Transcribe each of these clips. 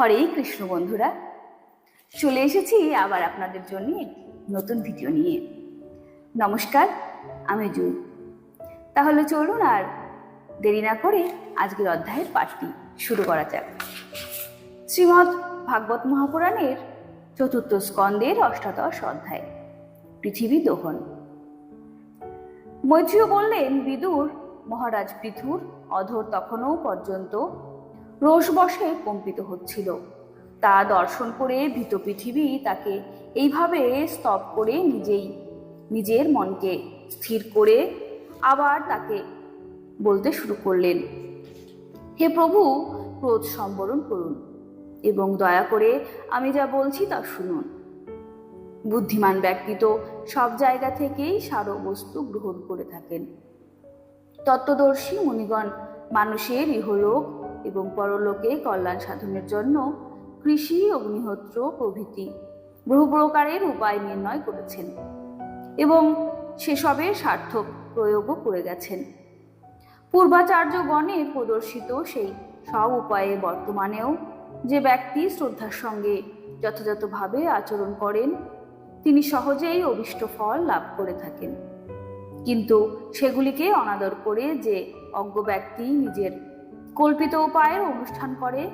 হরে কৃষ্ণ বন্ধুরা। চলে এসেছি আবার আপনাদের জন্য নতুন ভিডিও নিয়ে। নমস্কার, আমি জুই তাহলে চলুন আর দেরি না করে আজকের অধ্যায়ের পাঠটি শুরু করা যাক। শ্রীমৎ ভাগবত মহাপুরাণের চতুর্থ স্কন্দের অষ্টাদশ অধ্যায়, পৃথিবী দোহন। মৈত্রীয় বললেন, বিদুর, মহারাজ পৃথুর, অধর তখনও পর্যন্ত রোষবশে কম্পিত হচ্ছিল। তা দর্শন করে ভীত পৃথিবী তাকে এইভাবে স্তব করে নিজেই, নিজের মনকে স্থির করে আবার তাকে বলতে শুরু করলেন, হে প্রভু, ক্রোধ সম্বরণ করুন এবং দয়া করে আমি যা বলছি তা শুনুন। বুদ্ধিমান ব্যক্তি তো সব জায়গা থেকেই সার বস্তু গ্রহণ করে থাকেন। তত্ত্বদর্শী মুনিগণ, মানুষের ইহলোক এবং পরলোকে কল্যাণ সাধনের জন্য কৃষি, অগ্নিহোত্র প্রভৃতি বহু প্রকারের উপায় নির্ণয় করেছেন এবং সেসবের সার্থক প্রয়োগও করে গেছেন। পূর্বাচার্যগণের প্রদর্শিত সেই সব উপায়ে বর্তমানেও যে ব্যক্তি শ্রদ্ধার সঙ্গে যথাযথভাবে আচরণ করেন, তিনি সহজেই অভিষ্ট ফল লাভ করে থাকেন। কিন্তু সেগুলিকে অনাদর করে যে অজ্ঞ ব্যক্তি নিজের কল্পিত উপায়ের অনুষ্ঠান করে,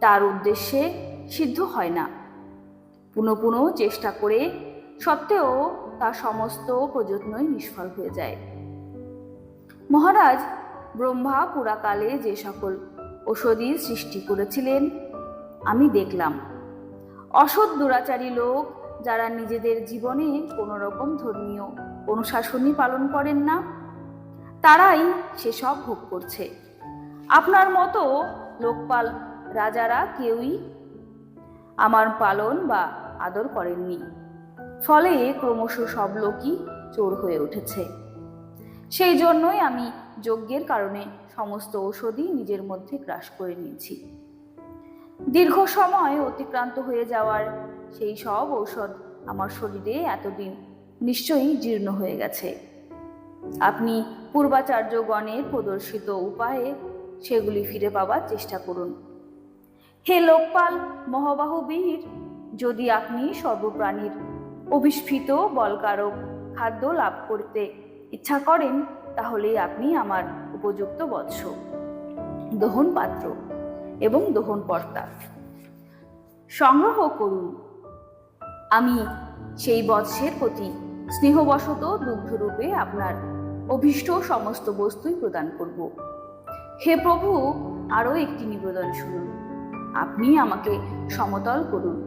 তার উদ্দেশ্যে সিদ্ধ হয় না। পুনঃ পুনঃ চেষ্টা করে সত্ত্বেও তার সমস্ত প্রযত্নই নিষ্ফল হয়ে যায়। মহারাজ ব্রহ্মা পুরাকালে যে সকল ঔষধি সৃষ্টি করেছিলেন, আমি দেখলাম। অসৎ দুরাচারী লোক যারা নিজেদের জীবনে কোনো রকম ধর্মীয় অনুশাসনই পালন করেন না, তারাই সেসব ভোগ করছে। আপনার মতো লোকপাল রাজারা কেউই আমার পালন বা আদর করেননি। ফলে ক্রমশ সব লোকই চোর হয়ে উঠেছে। সেই জন্যই আমি যজ্ঞের কারণে সমস্ত ঔষধই নিজের মধ্যে গ্রাস করে নিয়েছি। দীর্ঘ সময় অতিক্রান্ত হয়ে যাওয়ার সেই সব ঔষধ আমার শরীরে এতদিন নিশ্চয়ই জীর্ণ হয়ে গেছে। আপনি পূর্বাচার্যগণের প্রদর্শিত উপায়ে সেগুলি ফিরে পাবার চেষ্টা করুন। হে লোকপাল মহাবাহু বীর যদি আপনি সর্বপ্রাণীর অভিস্ফীত বলকারক খাদ্য লাভ করতে ইচ্ছা করেন, তাহলেই আপনি আমার উপযুক্ত বৎস, দহন পাত্র এবং দহন কর্তা। সংগ্রহ করুন। আমি সেই বৎসের প্রতি স্নেহবশত দুগ্ধরূপে আপনার অভীষ্ট সমস্ত বস্তুই প্রদান করব। হে প্রভু, আরও একটি নিবেদন শুনুন। আপনি আমাকে সমতল করুন।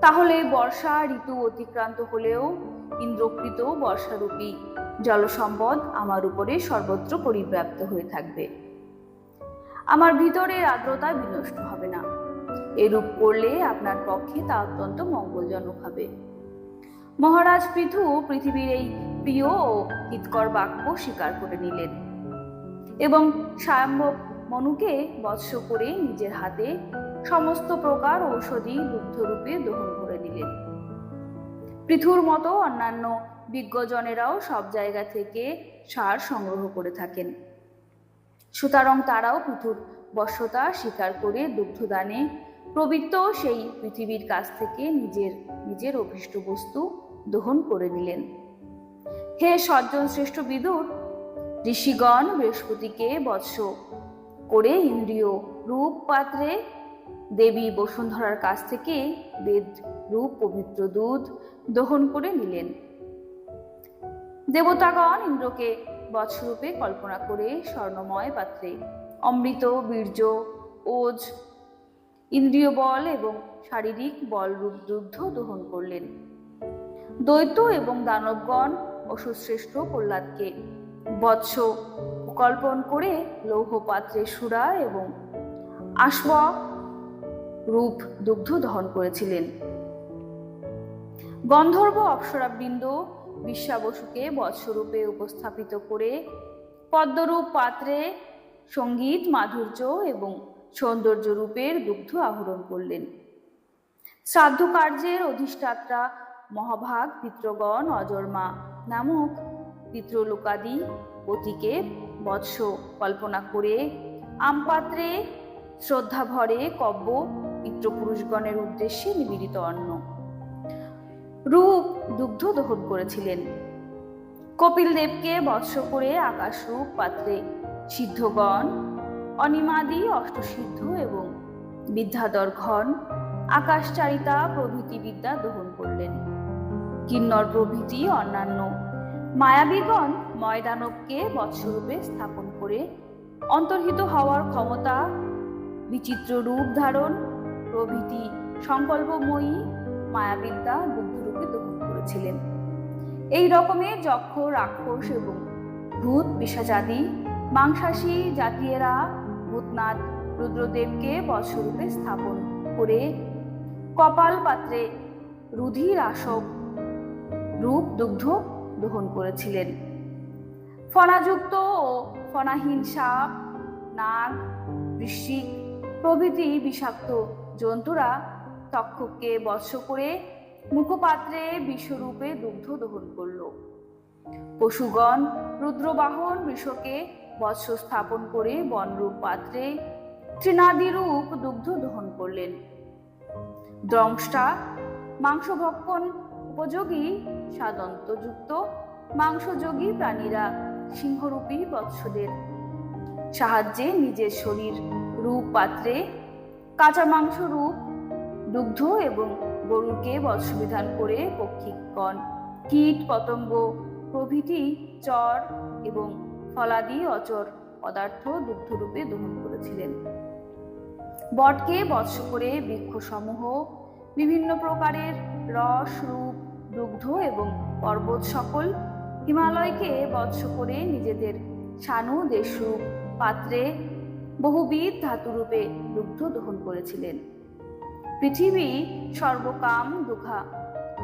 তাহলে বর্ষা ঋতু অতিক্রান্ত হলেও ইন্দ্রকৃত বর্ষারূপী জলসম্পদ আমার উপরে সর্বত্র পরিব্যাপ্ত হয়ে থাকবে। আমার ভিতরের আর্দ্রতা বিনষ্ট হবে না। এরূপ করলে আপনার পক্ষে তা অত্যন্ত মঙ্গলজনক হবে। মহারাজ পৃথু পৃথিবীর এই প্রিয় ও হিতকর বাক্য স্বীকার করে নিলেন। এবং স্বয়ম্ভব মনুকে বৎস করে নিজের হাতে সমস্ত প্রকার ঔষধি দুগ্ধরূপে দহন করে নিলেন পৃথুর মতো অন্যান্য বিজ্ঞজনেরাও সব জায়গা থেকে সার সংগ্রহ করে থাকেন। সুতরাং তারাও পৃথুর বশ্যতা স্বীকার করে দুগ্ধদানে প্রবৃত্ত সেই পৃথিবীর কাছ থেকে নিজের নিজের অভিষ্ট বস্তু দহন করে নিলেন। হে সজ্জন শ্রেষ্ঠ বিদুর ঋষিগণ বৃহস্পতিকে বৎস করে ইন্দ্রিয় রূপ পাত্রে দেবী বসুন্ধরার কাছ থেকে বেদ রূপ, পবিত্র দুধ দহন করে নিলেন। দেবতাগণ ইন্দ্রকে বৎসরূপে কল্পনা করে স্বর্ণময় পাত্রে অমৃত, বীর্য, ওজ, ইন্দ্রিয় বল এবং শারীরিক বলরূপ দুগ্ধ দহন করলেন। দ্বৈত এবং দানবগণ অসুশ্রেষ্ঠ প্রহ্লাদকে বৎস কল্পন করে লৌহ পাত্রে সুরা এবং আশ্ব রূপ দুগ্ধ দহন করেছিলেন। গন্ধর্ব অপ্সরাবৃন্দ বিশ্বাবসুকে বৎসরূপে উপস্থাপিত করে পদ্মরূপ পাত্রে সংগীত, মাধুর্য এবং সৌন্দর্য রূপের দুগ্ধ আহরণ করলেন। শ্রাদ্ধ কার্যের অধিষ্ঠাত্রা মহাভাগ পিতৃগণ অজর্মা নামক পিতৃলোকাদি পতিকে বৎস কল্পনা করে আমপাত্রে শ্রদ্ধা ভরে কব্য পিতৃপুরুষগণের উদ্দেশ্যে নিবেদিত অন্ন। রূপ দুগ্ধ দহন করেছিলেন। কপিল দেবকে বৎস করে আকাশরূপ পাত্রে সিদ্ধগণ, অনিমাদি, অষ্টসিদ্ধ এবং বিদ্যাধর ঘন আকাশচারিতা প্রভৃতি বিদ্যা দহন করলেন। কিন্নর প্রভৃতি অন্যান্য মায়াবীগণ ময়দানবকে বৎসরূপে স্থাপন করে অন্তর্হিত হওয়ার ক্ষমতা, বিচিত্র রূপ ধারণ, প্রভৃতি সংকল্পময়ী মায়াবিদ্যা বুদ্ধরূপে দহন করেছিলেন। এই রকমের যক্ষ রাক্ষস এবং ভূত পিসাচাদি মাংসাশী জাতীয়রা ভূতনাথ রুদ্রদেবকে বৎসরূপে স্থাপন করে কপাল পাত্রে রুধির আসব রূপ, দুগ্ধ দহন করেছিলেন। ফণাযুক্ত ও ফণাহীন সাপ, নাগ, বৃশ্চিক প্রভৃতি বিষাক্ত জন্তুরা তক্ষককে বৎস করে মুখপাত্রে বিশ্বরূপে দুগ্ধ দহন করল। পশুগণ রুদ্রবাহন বৃষকে বৎস স্থাপন করে বনরূপ পাত্রে তৃণাদিরূপ দুগ্ধ দহন করলেন। দ্রংষ্টা মাংসভক্ষণ উপযোগী সাদন্তযুক্ত মাংসযোগী প্রাণীরা সিংহরূপী বৎসদের। সাহায্যে নিজের শরীর রূপ পাত্রে কাঁচা মাংস রূপ, দুগ্ধ এবং গরুকে বৎসবিধান করে পক্ষিকগণ কীট, পতঙ্গ প্রভৃতি চর এবং ফলাদি অচর পদার্থ দুগ্ধরূপে দহন করেছিলেন। বটকে বৎস করে বৃক্ষসমূহ বিভিন্ন প্রকারের রস, রূপ দুগ্ধ এবং পর্বত সকল হিমালয়কে বৎস করে নিজেদের শানু দেশরূপ পাত্রে বহুবিধ ধাতুরূপে দুগ্ধ দহন করেছিলেন। পৃথিবী সর্বকাম দুঃখা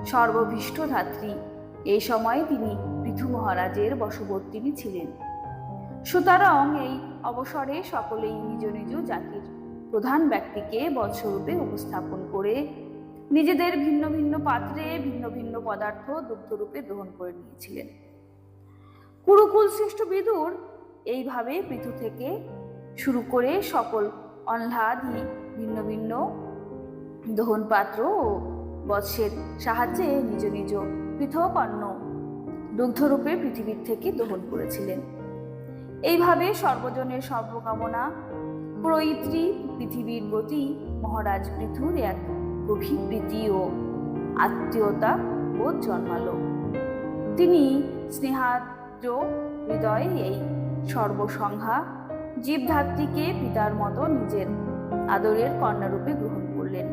সর্বভীষ্ট ধাত্রী। এই সময় তিনি পৃথু মহারাজের বশবর্তিনী ছিলেন। সুতরাং এই অবসরে সকলেই নিজ নিজ জাতির প্রধান ব্যক্তিকে বৎসরূপে উপস্থাপন করে নিজেদের ভিন্ন ভিন্ন পাত্রে, ভিন্ন ভিন্ন পদার্থ দুগ্ধরূপে গ্রহণ করে নিয়েছিলেন। কুরুকুল শ্রেষ্ঠ বিদুর এইভাবে পৃথু থেকে শুরু করে সকল অহ্লাদি ভিন্ন ভিন্ন দহন পাত্র ও বৎসের সাহায্যে নিজ নিজ পৃথক অন্ন দুগ্ধরূপে পৃথিবীর থেকে দহন করেছিলেন। এইভাবে সর্বজনের সর্বকামনা, প্রয়িত্রী পৃথিবীর প্রতি মহারাজ পৃথুর এক গভীর প্রীতি ও আত্মীয়তা ও জন্মালো। তিনি স্নেহাদ্র হৃদয়ে এই সর্বসংখ্যা জীবধাত্রীকে পিতার মতো নিজের আদরের কন্যারূপে গ্রহণ করলেন।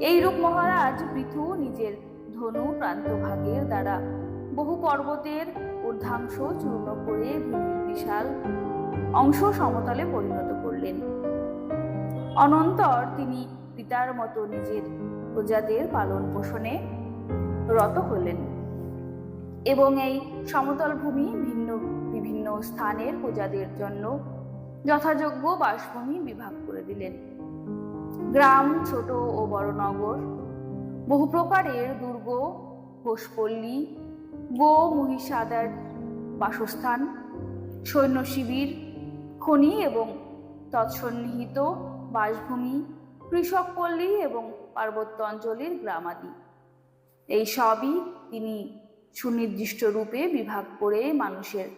এইরূপ মহারাজ পৃথু নিজের ধনু প্রান্তভাগের দ্বারা বহু পর্বতের ঊর্ধ্বাংশ চূর্ণ করে বিশাল অংশ সমতলে পরিণত করলেন। অনন্তর তিনি পিতার মতো নিজের প্রজাদের পালন পোষণে রত হলেন এবং এই সমতল ভূমি ভিন্ন, বিভিন্ন স্থানের প্রজাদের জন্য যথাযোগ্য বাসভূমি বিভাগ করে দিলেন। গ্রাম ছোট ও বড় নগর, বহু প্রকারের দুর্গ, ঘোষপল্লী, গো মহিষাদার বাসস্থান, সৈন্য শিবির, খনি এবং তৎসন্নিহিত বাসভূমি কৃষক পল্লী এবং পার্বত্য অঞ্চলের গ্রামাদি। এই সবই তিনি সুনির্দিষ্ট রূপে বিভাগ করে মানুষের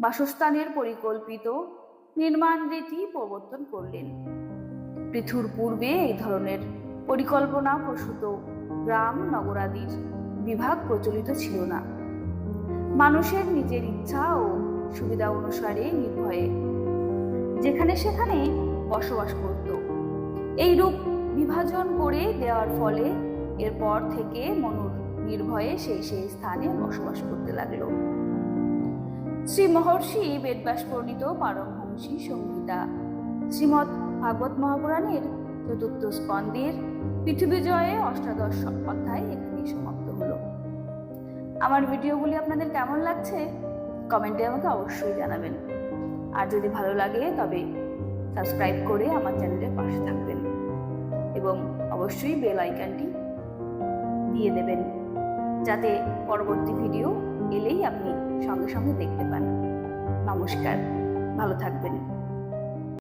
বাসস্থানের পরিকল্পিত নির্মাণ রীতি প্রবর্তন করলেন। পৃথুর পূর্বে এই ধরনের পরিকল্পনা প্রসূত গ্রাম নগরাদির বিভাগ প্রচলিত ছিল না। মানুষের নিজের ইচ্ছা ও সুবিধা অনুসারে নির্ভয়ে যেখানে সেখানে বসবাস করত। এই রূপ বিভাজন করে দেওয়ার ফলে এরপর থেকে মনুর নির্ভয়ে সেই সেই স্থানে বসবাস করতে লাগল। শ্রী মহর্ষি বেদব্যাস প্রণীত পারমহংসী সংহিতা। শ্রীমৎ ভাগবত মহাপুরাণের চতুর্থ স্কন্দের পৃথিবীজয়ে অষ্টাদশ অধ্যায় এখানেই সমাপ্ত হলো। আমার ভিডিওগুলি আপনাদের কেমন লাগছে? কমেন্টে আমাকে অবশ্যই জানাবেন। আর যদি ভালো লাগে তবে সাবস্ক্রাইব করে আমার চ্যানেলের পাশে থাকবেন। এবং অবশ্যই বেল আইকনটি দিয়ে দেবেন, যাতে পরবর্তী ভিডিও এলেই আপনি সঙ্গে সঙ্গে দেখতে পান। নমস্কার, ভালো থাকবেন।